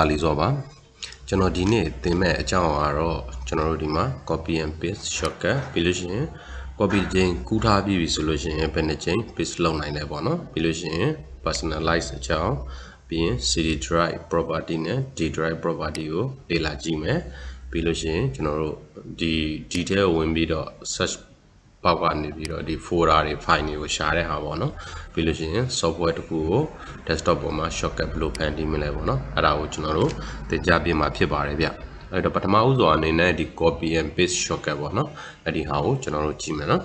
အားလုံးတာလီစောပါကျွန်တော်ဒီနေ့သင်မဲ့အကြောင်းကတော့ကျွန်တော်တို့ဒီမှာ copy and paste shortcut ပြီးလို့ရှိရင် copy ချင်းကူးထားပြီးပြီဆိုလို့ရှိရင်ဘယ်နှချိန် paste လုပ်နိုင်လဲပေါ့နော်ပြီးလို့ရှိရင် personalize အကြောင်းပြီးရင် CD drive property နဲ့ D drive property ကိုလေ့လာကြည့်မယ်ပြီးလို့ရှိရင်ကျွန်တော်တို့ဒီ detail ကိုဝင်ပြီးတော့ search ပေါက်ကနေပြီးတော့ဒီ folder တွေ file တွေကိုရှာတဲ့ဟာပေါ့နော်ပြီးလို့ရှိရင် software တစ်ခုကို desktop ပေါ်မှာ shortcut ဘယ်လိုဖန်တီးမလဲပေါ့နော်အဲ့ဒါကိုကျွန်တော်တို့သင်ကြားပြမှာဖြစ်ပါတယ်ဗျအဲ့တော့ပထမဦးစွာအနေနဲ့ဒီ copy and paste shortcut ပေါ့နော်အဲ့ဒီဟာကိုကျွန်တော်တို့ကြည့်မယ်နော်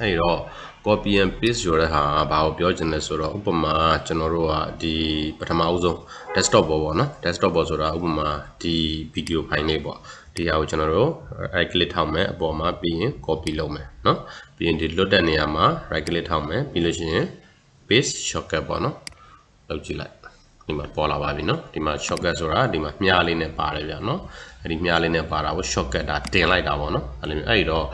အဲ့တော့ copy and paste ဆိုတဲ့ဟာဘာကိုပြောချင်လဲဆိုတော့ဥပမာကျွန်တော်တို့ကဒီပထမဦးဆုံး desktop ပေါ်ပေါ့နော် desktop ပေါ်ဆိုတာဥပမာဒီ video file လေးပေါ့ ဒီဟာကိုကျွန်တော်တို့ right click ထောက်မယ်အပေါ်မှာပြီးရင် copy လုပ်မယ်เนาะပြီးရင်ဒီလွတ်တဲ့နေရာမှာ right click ထောက်မယ်ပြီးလို့ရှိရင် paste shortcut ပေါ့နော်လုပ်ကြည့်လိုက်ဒီမှာပေါ်လာပါပြီเนาะဒီမှာ shortcut ဆိုတာဒီမှာမြားလေးနဲ့ပါတယ်ဗျာเนาะအဲ့ဒီမြားလေးနဲ့ပါတာကို shortcut ဒါတင်လိုက်တာပေါ့เนาะအဲ့လိုမျိုးအဲ့ဒီတော့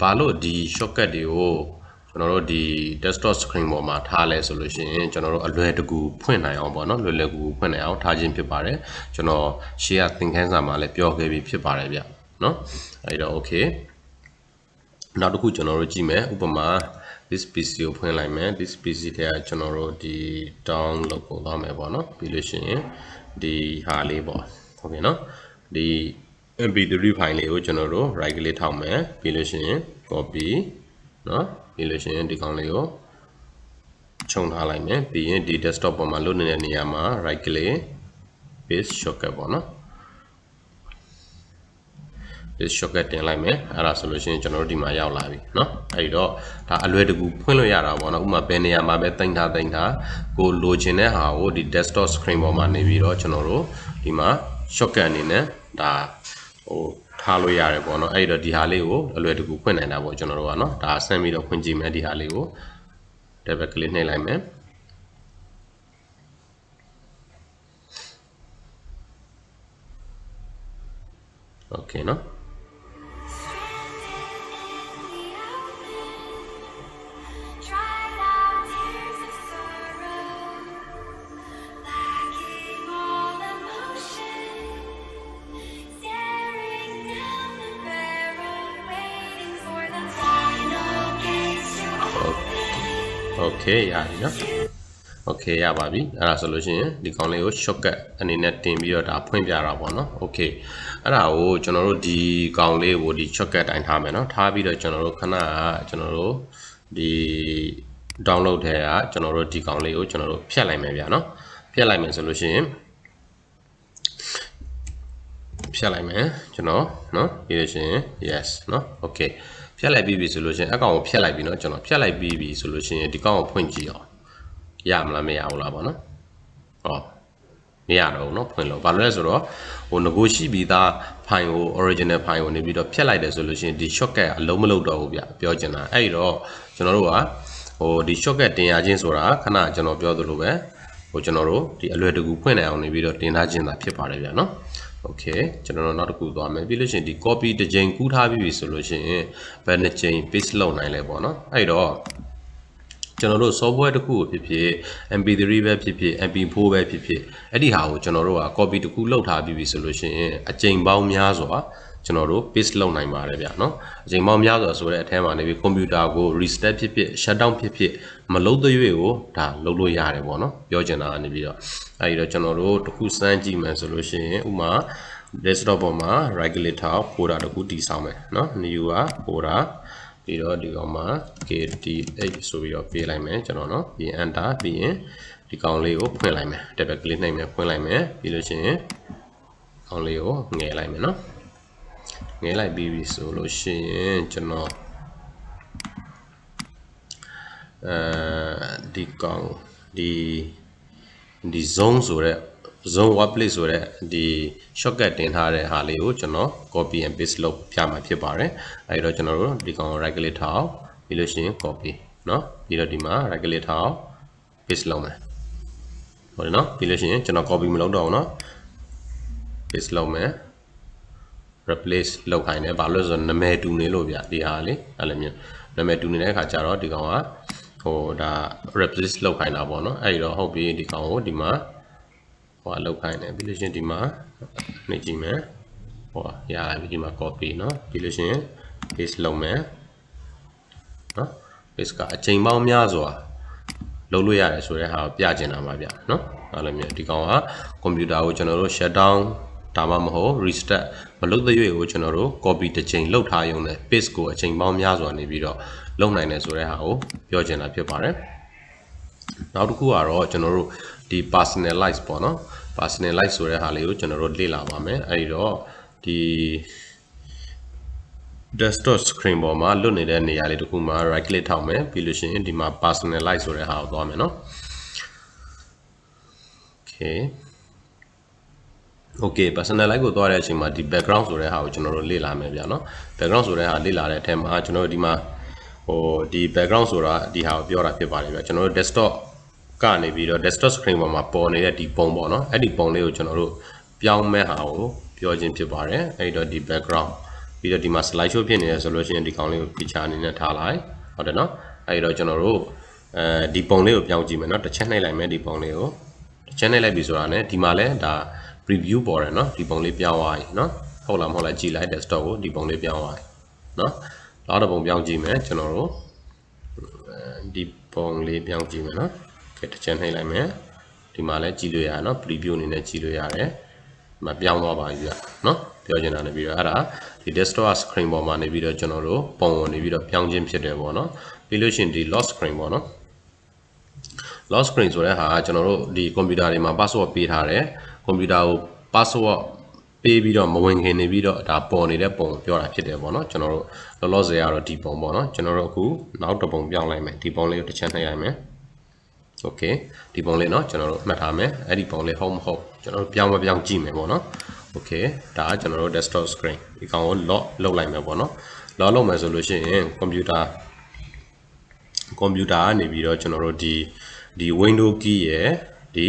ဘာလို့ဒီ shortcut တွေကို ကျွန်တော်တို့ဒီ desktop screen ပေါ်မှာထားလဲဆိုလို့ရှိရင်ကျွန်တော်တို့အလွယ်တကူဖွင့်နိုင်အောင်ပေါ့နော်လွယ်လွယ်ကူကူဖွင့်နိုင်အောင်ထားခြင်းဖြစ်ပါတယ်ကျွန်တော်ရှေ့ကသင်ခန်းစာမှာလည်းပြောခဲ့ပြီးဖြစ်ပါတယ်ဗျနော်အဲ့တော့ okay နောက်တစ်ခုကျွန်တော်တို့ကြည့်မယ်ဥပမာ this PC ကိုဖွင့်လိုက်မယ် this PC ထဲကကျွန်တော်တို့ဒီ download ကိုသွားမယ်ပေါ့နော်ပြီးလို့ရှိရင်ဒီဟာလေးပေါ့ဟုတ်ပြီနော်ဒီ mp3 file လေးကိုကျွန်တော်တို့ right click ထောက်မယ်ပြီးလို့ရှိရင် copy နော်ပြီးလို့ရှိရင်ဒီကောင်လေးကိုခြုံထားလိုက်မယ်ပြီးရင်ဒီ desktop ပေါ်မှာလွတ်နေတဲ့နေရာမှာ right click paste shortcut ပေါ့နော် paste shortcut တင်လိုက်မယ်အဲ့ဒါဆိုလို့ရှိရင်ကျွန်တော်တို့ဒီမှာရောက်လာပြီเนาะအဲ့တော့ဒါအလွယ်တကူဖွင့်လို့ရတာပေါ့နော်ဥပမာဘယ်နေရာမှာပဲတင်ထားတင်ထားကိုလိုချင်တဲ့ဟာကိုဒီ desktop screen ပေါ်မှာနေပြီးတော့ကျွန်တော်တို့ဒီမှာ shortcut အနေနဲ့ဒါဟို ထားလို့ရတယ်ပေါ့နော်အဲ့တော့ဒီဟာလေးကိုအလွယ်တကူဖွင့်နိုင်တာပေါ့ကျွန်တော်တို့ကနော်ဒါဆန်းပြီးတော့ဖွင့်ကြည့်မယ်ဒီဟာလေးကို double click နှိပ်လိုက်မယ် okay နော် Dried gates to open. okay ရပြီနော် okay ရပါပြီအဲ့ဒါဆိုလို့ရှိရင်ဒီကောင်လေးကို shortcut အနေနဲ့တင်ပြီးတော့ဒါဖွင့်ပြတာပေါ့နော် okay အဲ့ဒါကိုကျွန်တော်တို့ဒီကောင်လေးကိုဒီ shortcut တိုင်းထားမယ်နော်ထားပြီးတော့ကျွန်တော်တို့ခဏကကျွန်တော်တို့ဒီ download ထဲကကျွန်တော်တို့ဒီကောင်လေးကိုကျွန်တော်တို့ဖြတ်လိုက်မယ်ဗျာနော်ဖြတ်လိုက်မယ်ဆိုလို့ရှိရင်ဖြတ်လိုက်မယ်ကျွန်တော်เนาะပြီးလို့ရှိရင် yes เนาะ okay ဖြတ်လိုက်ပြီးပြီဆိုလို့ရှိရင်အကောင်ကိုဖြတ်လိုက်ပြီเนาะကျွန်တော်ဖြတ်လိုက်ပြီးပြီဆိုလို့ရှိရင်ဒီကောင်ကိုဖွင့်ကြည့်အောင်ရမလားမရဘူးလားပေါ့နော်ဟောမရတော့ဘူးเนาะဖွင့်လို့ဘာလို့လဲဆိုတော့ဟိုငကိုရှိပြီးသား file ကို original file ကိုနေပြီးတော့ဖြတ်လိုက်တယ်ဆိုလို့ရှိရင်ဒီ shortcut အလုံးမလုံးတော့ဘူးဗျပြောချင်တာအဲ့ဒီတော့ကျွန်တော်တို့ကဟိုဒီ shortcut တင်ရခြင်းဆိုတာခဏကျွန်တော်ပြောသလိုပဲဟိုကျွန်တော်တို့ဒီအလွယ်တကူဖွင့်နိုင်အောင်နေပြီးတော့တင်ထားခြင်းသာဖြစ်ပါတယ်ဗျာ နော် okay ကျွန်တော်တို့နောက်တစ်ခုသွားမယ်ပြီးလို့ရှိရင်ဒီ copy တစ်ကြိမ်ကူးထားပြီးပြီဆိုလို့ရှိရင်ဘယ်နှစ်ကြိမ် paste လုပ်နိုင်လဲပေါ့နော်အဲ့တော့ကျွန်တော်တို့ software တစ်ခုကိုဖြစ်ဖြစ် MP3 ပဲဖြစ်ဖြစ် MP4 ပဲဖြစ်ဖြစ်အဲ့ဒီဟာကိုကျွန်တော်တို့က copy တစ်ခုလုပ်ထားပြီးပြီဆိုလို့ရှိရင်အကြိမ်ပေါင်းများစွာ ကျွန်တော်တို့ paste လုပ်နိုင်ပါတယ်ဗျာเนาะအချိန်ပေါင်းများစွာဆိုတဲ့အထဲမှာနေပြီးကွန်ပျူတာကို restart ဖြစ်ဖြစ် shutdown ဖြစ်ဖြစ်မလုပ်သေးရွေကိုဒါလုပ်လို့ရတယ်ပေါ့နော်ပြောချင်တာကနေပြီးတော့အဲဒီတော့ကျွန်တော်တို့တစ်ခုစမ်းကြည့်မယ်ဆိုလို့ရှိရင်ဥမာ desktop ပေါ်မှာ right click ထောက် folder တစ်ခုတည်ဆောက်မယ်เนาะ new က folder ပြီးတော့ဒီကောင်မှာ kth ဆိုပြီးတော့ပေးလိုက်မယ်ကျွန်တော်เนาะပြီးရင် enter ပြီးရင်ဒီကောင်လေးကိုဖွင့်လိုက်မယ် double click နှိပ်မယ်ဖွင့်လိုက်မယ်ပြီးလို့ရှိရင်ကောင်လေးကိုငယ်လိုက်မယ်เนาะ ငဲလိုက်ပြီးပြီဆိုလို့ရှိရင်ကျွန်တော်အဲဒီကောင်ဒီဒီ zone ဆိုတဲ့ zone workplace ဆိုတဲ့ဒီ shortcut တင်ထားတဲ့ဟာလေးကိုကျွန်တော် copy and paste လုပ်ပြမှာဖြစ်ပါတယ်အဲဒီတော့ကျွန်တော်တို့ဒီကောင် right click ထောက်ပြီးလို့ရှိရင် copy เนาะပြီးတော့ဒီမှာ right click ထောက် paste လုပ်မယ်ဟုတ်တယ်เนาะပြီးလို့ရှိရင်ကျွန်တော် copy မလုပ်တော့ဘူးเนาะ paste လုပ်မယ် replace လောက်ခိုင်းတယ်ဘာလို့လဲဆိုတော့နာမည်တူနေလို့ဗျဒီဟာလေအဲ့လိုမျိုးနာမည်တူနေတဲ့အခါကျတော့ဒီကောင်ကဟိုဒါ replace လောက်ခိုင်းတာပေါ့နော်အဲ့ဒီတော့ဟုတ်ပြီဒီကောင်ကိုဒီမှာ ဟိုကလောက်ခိုင်းတယ်ပြီးလို့ရှရင်ဒီမှာနှိပ်ကြည့်မယ်ဟိုကရလာပြီဒီမှာ copy เนาะပြီးလို့ရှရင် paste လုပ်မယ်เนาะ paste ကအချိန်ပေါင်းများစွာလုပ်လို့ရတယ်ဆိုတဲ့ဟာကိုပြချင်တာပါဗျเนาะအဲ့လိုမျိုးဒီကောင်ကကွန်ပျူတာကိုကျွန်တော်တို့ shut down ဒါမှမဟုတ် restart မ လုပ်တဲ့ရွေကိုကျွန်တော်တို့ copy တစ်ချိန်လုပ်ထားရုံနဲ့ paste ကိုအချိန်ပေါင်းများစွာနေပြီးတော့လုပ်နိုင်တယ်ဆိုတဲ့ဟာကိုပြောချင်တာဖြစ်ပါတယ်နောက်တစ်ခုကတော့ကျွန်တော်တို့ဒီ personalize ပေါ့နော် personalize ဆိုတဲ့ဟာလေးကိုကျွန်တော်တို့လေ့လာပါမယ်အဲဒီတော့ဒီ desktop screen ပေါ်မှာလွတ်နေတဲ့နေရာလေးတစ်ခုမှာ right click ထောက်မယ်ပြီးလို့ရှိရင်ဒီမှာ personalize ဆိုတဲ့ဟာကိုသွားမယ်နော် okay okay personalize ကိုသွားတဲ့အချိန်မှာဒီ background ဆိုတဲ့ဟာကိုကျွန်တော်တို့လေ့လာမယ်ဗျာနော် background ဆိုတဲ့ဟာလေ့လာတဲ့အထက်မှာကျွန်တော်တို့ဒီမှာဟိုဒီ background ဆိုတာဒီဟာကိုပြောတာဖြစ်ပါတယ်ဗျာကျွန်တော်တို့ desktop ကနေပြီးတော့ desktop screen ပေါ်မှာပေါ်နေတဲ့ဒီပုံပေါ့နော်အဲ့ဒီပုံလေးကိုကျွန်တော်တို့ပြောင်းမဲ့ဟာကိုပြောခြင်းဖြစ်ပါတယ်အဲ့တော့ဒီ background ပြီးတော့ဒီမှာ slide show ဖြစ်နေရဆိုလို့ရှိရင်ဒီကောင်လေးကို picture အနေနဲ့ထားလိုက်ဟုတ်တယ်နော်အဲ့တော့ကျွန်တော်တို့အဲဒီပုံလေးကိုပြောင်းကြည့်မယ်နော်တစ်ချက်နှိပ်လိုက်မယ်ဒီပုံလေးကိုတစ်ချက်နှိပ်လိုက်ပြီဆိုတာ ਨੇ ဒီမှာလဲဒါ preview ပေါ်တယ်နော်ဒီပုံလေးပြောင်းသွားပြီနော်ဟုတ်လားမဟုတ်လားကြည့်လိုက် desktop ကိုဒီပုံလေးပြောင်းသွားပြီနော်နောက်တစ်ပုံပြောင်းကြည့်မယ်ကျွန်တော်တို့ဒီပုံလေးပြောင်းကြည့်မယ်နော်ကဲတစ်ချက်နှိပ်လိုက်မယ်ဒီမှာလဲကြည့်လို့ရနော် preview အနေနဲ့ကြည့်လို့ရတယ်မပြောင်းသွားပါဘူးပြနော်ပြောချင်တာနေပြီးတော့အဲ့ဒါဒီ desktop screen ပေါ်မှာနေပြီးတော့ကျွန်တော်တို့ပုံဝင်နေပြီးတော့ပြောင်းခြင်းဖြစ်တယ်ပေါ့နော်ပြီးလို့ရှိရင်ဒီ lock screen ပေါ့နော် lock screen ဆိုတဲ့ဟာကကျွန်တော်တို့ဒီ computer တွေမှာ password ပေးထားတယ် computer ကို password ပေးပြီးတော့မဝင်ခင်နေပြီးတော့ဒါပေါ်နေတဲ့ပုံပြောတာဖြစ်တယ်ပေါ့နော်ကျွန်တော်တို့လောလောဆယ်ကတော့ဒီပုံပေါ့နော်ကျွန်တော်တို့အခုနောက်တစ်ပုံပြောင်းလိုက်မယ်ဒီပုံလေးကိုတစ်ချက်နှိပ်လိုက်မယ် okay ဒီပုံလေးเนาะကျွန်တော်တို့မှတ်ထားမယ်အဲ့ဒီပုံလေးဟုတ်မဟုတ်ကျွန်တော်တို့ပြောင်းမပြောင်းကြည့်မယ်ပေါ့နော် okay ဒါကကျွန်တော်တို့ desktop screen ဒီကောင်ကို lock လုပ်လိုက်မယ်ပေါ့နော် lock လုပ်မယ်ဆိုလို့ရှိရင် computer computer ကနေပြီးတော့ကျွန်တော်တို့ဒီဒီ window key ရယ်ဒီ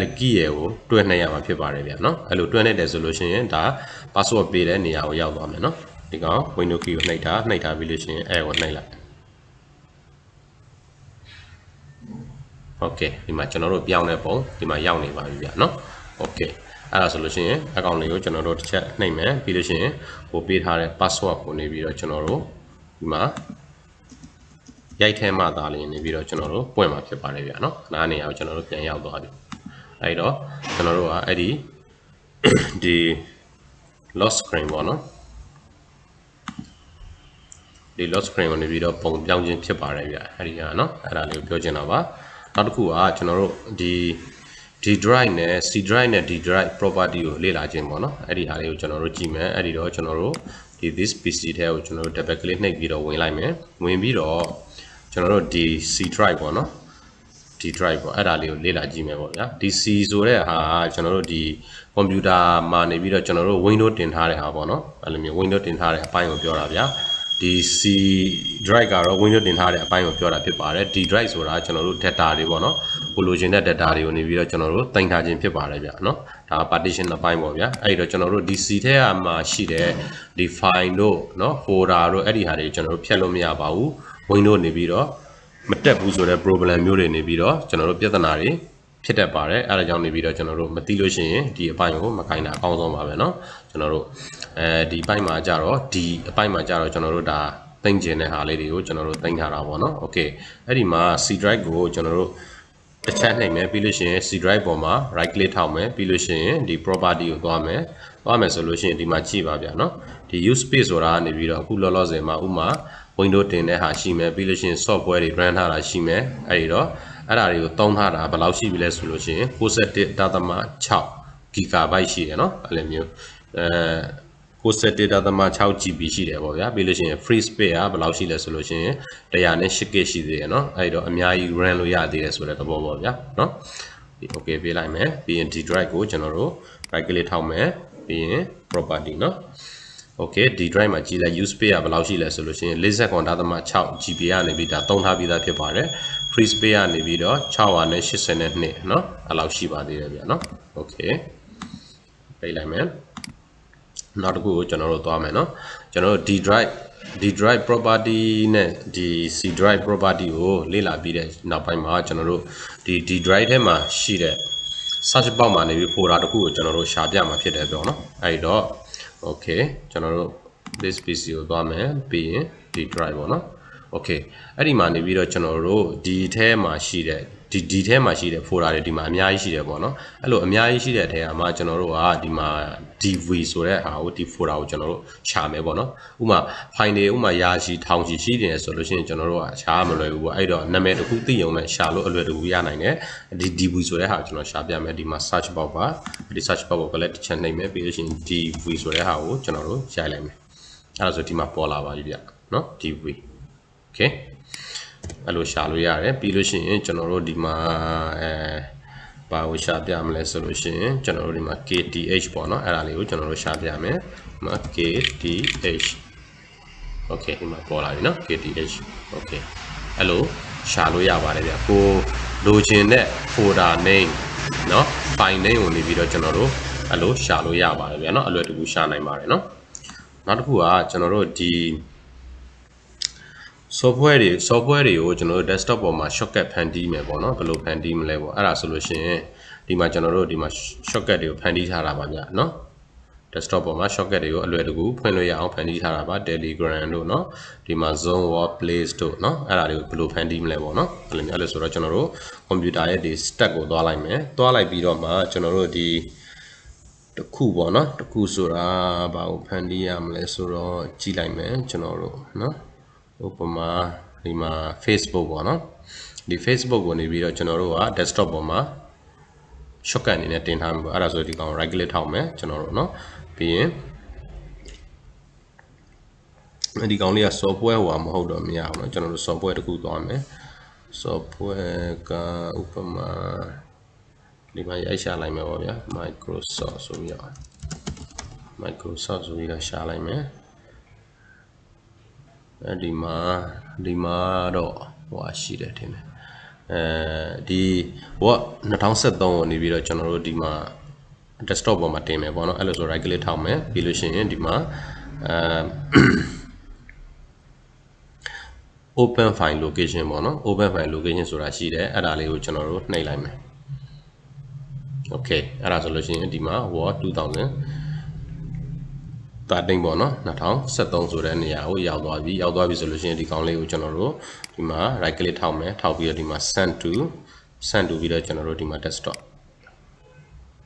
L key ရယ်ကိုတွဲနှိပ်ရမှာဖြစ်ပါတယ်ဗျာเนาะအဲ့လိုတွဲနှိပ်တယ်ဆိုလို့ရှိရင်ဒါ password ပေးတဲ့နေရာကိုရောက်သွားမယ်เนาะဒီကောင် window key ကိုနှိပ်တာနှိပ်ထားပြီးလို့ရှိရင် L ကိုနှိပ်လိုက်โอเคဒီမှာကျွန်တော်တို့ပြောင်းတဲ့ပုံဒီမှာရောက်နေပါပြီဗျာเนาะโอเคအဲ့ဒါဆိုလို့ရှိရင်အကောင့်လေးကိုကျွန်တော်တို့တစ်ချက်နှိပ်မယ်ပြီးလို့ရှိရင်ဟိုပေးထားတဲ့ password ကိုနေပြီးတော့ကျွန်တော်တို့ဒီမှာရိုက်ထဲမှသာလျင်နေပြီးတော့ကျွန်တော်တို့ပွင့်မှာဖြစ်ပါတယ်ဗျာเนาะနားနေအောင်ကျွန်တော်တို့ပြန်ရောက်သွားပြီ အဲ့တော့ကျွန်တော်တို့ကအဲ့ဒီဒီ lost screen ပေါ့နော်ဒီ lost screen ကိုနေပြီးတော့ပုံပြောင်းခြင်းဖြစ်ပါတယ်ဗျအဲ့ဒီကနော်အဲ့ဒါလေးကိုပြောချင်တာပါနောက်တစ်ခုကကျွန်တော်တို့ဒီ D drive နဲ့ C drive နဲ့ D drive property ကိုလေ့လာခြင်းပေါ့နော်အဲ့ဒီဟာလေးကိုကျွန်တော်တို့ကြည့်မယ်အဲ့ဒီတော့ကျွန်တော်တို့ဒီ this PC ထဲကိုကျွန်တော်တို့ double click နှိပ်ပြီးတော့ဝင်လိုက်မယ်ဝင်ပြီးတော့ကျွန်တော်တို့ဒီ C drive ပေါ့နော် D drive ပေါ့အဲ့ဒါလေးကိုလေ့လာကြည့်မယ်ပေါ့ဗျာဒီ C ဆိုတဲ့ဟာကကျွန်တော်တို့ဒီကွန်ပျူတာမှာနေပြီးတော့ကျွန်တော်တို့ Windows တင်ထားတဲ့ဟာပေါ့နော်အဲ့လိုမျိုး Windows တင်ထားတဲ့အပိုင်းကိုပြောတာဗျာဒီ C drive ကတော့ Windows တင်ထားတဲ့အပိုင်းကိုပြောတာဖြစ်ပါတယ် D drive ဆိုတာကျွန်တော်တို့ data တွေပေါ့နော်ကိုလိုချင်တဲ့ data တွေကိုနေပြီးတော့ကျွန်တော်တို့တင်ထားခြင်းဖြစ်ပါတယ်ဗျာနော်ဒါ partition အပိုင်းပေါ့ဗျာအဲ့တော့ကျွန်တော်တို့ဒီ C ထဲမှာရှိတဲ့ဒီ file တို့နော် folder တို့အဲ့ဒီဟာတွေကျွန်တော်တို့ဖြတ်လို့မရပါဘူး Windows နေပြီးတော့ မတက်ဘူးဆိုတဲ့ problem မျိုးတွေနေပြီးတော့ကျွန်တော်တို့ပြဿနာတွေဖြစ်တတ်ပါတယ်အဲဒါကြောင့်နေပြီးတော့ကျွန်တော်တို့မသိလို့ရှိရင်ဒီအပိုင်းကိုမခိုင်းတာအကောင်းဆုံးပါပဲเนาะကျွန်တော်တို့အဲဒီအပိုင်းမှာကြတော့ဒီအပိုင်းမှာကြတော့ကျွန်တော်တို့ဒါသိမ့်ကျင်တဲ့ဟာလေးတွေကိုကျွန်တော်တို့သိမ့်ထားတာပေါ့เนาะโอเคအဲ့ဒီမှာ C drive ကိုကျွန်တော်တို့ တစ်ချက်နှိပ်မယ်ပြီးလို့ရှိရင် C drive ပေါ်မှာ right click ထောက်မယ်ပြီးလို့ရှိရင်ဒီ property ကိုသွားမယ်သွားမယ်ဆိုလို့ရှိရင်ဒီမှာကြည့်ပါဗျာနော်ဒီ use space ဆိုတာကနေပြီးတော့အခုလောလောဆယ်မှာဥမာ window တင်တဲ့ဟာရှိမယ်ပြီးလို့ရှိရင် software တွေ run ထားတာရှိမယ်အဲ့ဒီတော့အဲ့ဒါတွေကိုသုံးထားတာဘယ်လောက်ရှိပြီလဲဆိုလို့ရှိရင်61.6 GB ရှိတယ်နော်အဲ့လိုမျိုးအဲ လိုမျိုးအဲ61.6 GB ရှိတယ်ပေါ့ဗျာပြီးလို့ရှိရင် free space ကဘယ်လောက်ရှိလဲဆိုလို့ရှိရင်108 GB ရှိသေးတယ်เนาะအဲဒီတော့အများကြီး run လို့ရသေးတယ်ဆိုတဲ့သဘောပေါ့ဗျာเนาะဒီ okay ပေးလိုက်မယ်ပြီးရင် D drive ကိုကျွန်တော်တို့ right click ထောက်မယ်ပြီးရင် property เนาะ okay D drive မှာကြည့်လိုက် use space ကဘယ်လောက်ရှိလဲဆိုလို့ရှိရင်49.6 GB ကနေပြီးဒါသုံးထားပြီးသားဖြစ်ပါတယ် free space ကနေပြီးတော့682เนาะအဲ့လောက်ရှိပါသေးတယ်ဗျာเนาะ okay ပိတ်လိုက်မယ် နောက်တစ်ခုကိုကျွန်တော်တို့သွားမယ်เนาะကျွန်တော်တို့ D drive D drive property နဲ့ဒီ C drive property ကိုလေ့လာပြီးတဲ့နောက်ပိုင်းမှာကျွန်တော်တို့ဒီ D drive ထဲမှာရှိတဲ့ search box မှာနေပြီး folder တစ်ခုကိုကျွန်တော်တို့ရှာပြမှာဖြစ်တယ်ပြောနော်အဲ့တော့ okay ကျွန်တော်တို့ this PC ကိုသွားမယ်ပြီးရင်ဒီ drive ပေါ့နော် okay အဲ့ဒီမှာနေပြီးတော့ကျွန်တော်တို့ဒီထဲမှာရှိတဲ့ ဒီဒီထဲမှာရှိတဲ့ folder တွေဒီမှာအများကြီးရှိတယ်ပေါ့နော်အဲ့လိုအများကြီးရှိတဲ့အထဲမှာကျွန်တော်တို့ကဒီမှာ dv ဆိုတဲ့ဟာကိုဒီ folder ကိုကျွန်တော်တို့ရှာမယ်ပေါ့နော်ဥပမာ file တွေဥပမာရာရှိထောင်ရှိရှိနေတယ်ဆိုလို့ရှိရင်ကျွန်တော်တို့ကရှာမလွယ်ဘူးပေါ့အဲ့တော့နာမည်တစ်ခုသိအောင်နဲ့ရှာလို့အလွယ်တကူရနိုင်တယ်ဒီ dv ဆိုတဲ့ဟာကိုကျွန်တော်ရှာပြမယ်ဒီမှာ search box ပါဒီ search box ကိုလည်းတစ်ချက်နှိပ်မယ်ပြီးလို့ရှိရင် dv ဆိုတဲ့ဟာကိုကျွန်တော်တို့ရိုက်လိုက်မယ်အဲ့ဒါဆိုဒီမှာပေါ်လာပါပြီဗျနော် dv okay အဲ့လိုရှာလို့ရတယ်ပြီးလို့ရှိရင်ကျွန်တော်တို့ဒီမှာအဲဘာကိုရှာပြမလဲဆိုလို့ရှိရင်ကျွန်တော်တို့ဒီမှာ KTH ပေါ့နော်အဲ့ဒါလေးကိုကျွန်တော်တို့ရှာပြမယ်ဒီမှာ KTH okay ဒီမှာပေါ်လာပြီနော် KTH okay အဲ့လိုရှာလို့ရပါတယ်ဗျကိုလိုချင်တဲ့ folder name เนาะ file name ကိုနေပြီးတော့ကျွန်တော်တို့အဲ့လိုရှာလို့ရပါတယ်ဗျာเนาะအလွယ်တကူရှာနိုင်ပါတယ်เนาะနောက်တစ်ခုကကျွန်တော်တို့ဒီ software တွေ software တွေကိုကျွန်တော်တို့ desktop ပေါ်မှာ shortcut ဖန်တီးမယ်ပေါ့နော်ဘယ်လိုဖန်တီးမလဲပေါ့အဲ့ဒါဆိုလို့ရှိရင်ဒီမှာကျွန်တော်တို့ဒီမှာ shortcut တွေကိုဖန်တီးထားတာပါဗျနော် desktop ပေါ်မှာ shortcut တွေကိုအလွယ်တကူဖွင့်လို့ရအောင်ဖန်တီးထားတာပါ Telegram တို့เนาะဒီမှာ Zone Word Place တို့เนาะအဲ့ဒါတွေကိုဘယ်လိုဖန်တီးမလဲပေါ့နော်အဲ့လိုမျိုးအဲ့လိုဆိုတော့ကျွန်တော်တို့ computer ရဲ့ဒီ stack ကိုသွားလိုက်မယ်သွားလိုက်ပြီးတော့မှကျွန်တော်တို့ဒီတစ်ခုပေါ့နော်တစ်ခုဆိုတာဘာကိုဖန်တီးရမလဲဆိုတော့ကြည့်လိုက်မယ်ကျွန်တော်တို့เนาะ ဥပမာဒီမှာ Facebook ပေါ့နော်ဒီ Facebook ကိုနေပြီးတော့ကျွန်တော်တို့က desktop ပေါ်မှာ shortcut အနေနဲ့တင်ထားမှာပေါ့အဲ့ဒါဆိုဒီကောင် right click ထောက်မယ်ကျွန်တော်တို့เนาะပြီးရင်ဒီကောင်လေးက software ဟိုမဟုတ်တော့မရဘူးเนาะကျွန်တော်တို့ software တစ်ခုသွားမယ် software ကဥပမာဒီမှာရိုက်ရှာလိုက်မယ်ပေါ့ဗျာ Microsoft ဆိုပြီးတော့ Microsoft ဆိုပြီးတော့ရှာလိုက်မယ် အဲဒီမှာဒီမှာတော့ဟိုရှိတယ်ထင်တယ်အဲဒီဟိုက2013ကိုနေပြီးတော့ကျွန်တော်တို့ဒီမှာ desktop ပေါ်မှာတင်မယ်ပေါ့နော်အဲ့လိုဆို right click ထောက်မယ်ပြီးလို့ရှိရင်ဒီမှာအဲ open file location ပေါ့နော် open file location ဆိုတာရှိတယ်အဲ့ဒါလေးကိုကျွန်တော်တို့နှိပ်လိုက်မယ် okay အဲ့ဒါဆိုလို့ရှိရင်ဒီမှာ word 2000 တာတိန်ပေါ့နော်2073ဆိုတဲ့နေရာကိုရောက်သွားပြီရောက်သွားပြီဆိုလို့ရှိရင်ဒီကောင်လေးကိုကျွန်တော်တို့ဒီမှာ right click ထောက်မယ်ထောက်ပြီးတော့ဒီမှာ send to send to ပြီးတော့ကျွန်တော်တို့ဒီမှာ desktop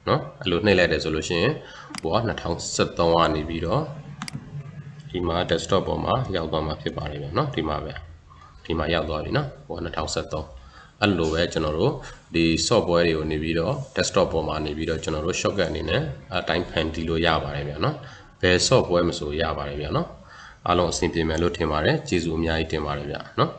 နော်အဲ့လိုနှိပ်လိုက်တယ်ဆိုလို့ရှိရင်ဟိုက2073ကနေပြီးတော့ဒီမှာ desktop ပေါ်မှာရောက်သွားမှာဖြစ်ပါတယ်ဗျနော်ဒီမှာပဲဒီမှာရောက်သွားပြီနော်ဟိုက2073အဲ့လိုပဲကျွန်တော်တို့ဒီ software တွေကိုနေပြီးတော့ desktop ပေါ်မှာနေပြီးတော့ကျွန်တော်တို့ shortcut အနေနဲ့အတိုင်းဖန်တီးလို့ရပါတယ်ဗျနော် ဘယ် software မဆိုရပါတယ်ဗျာနော်အားလုံးအဆင်ပြေမယ်လို့ထင်ပါတယ်ကျေးဇူးအများကြီးတင်ပါတယ်ဗျာနော်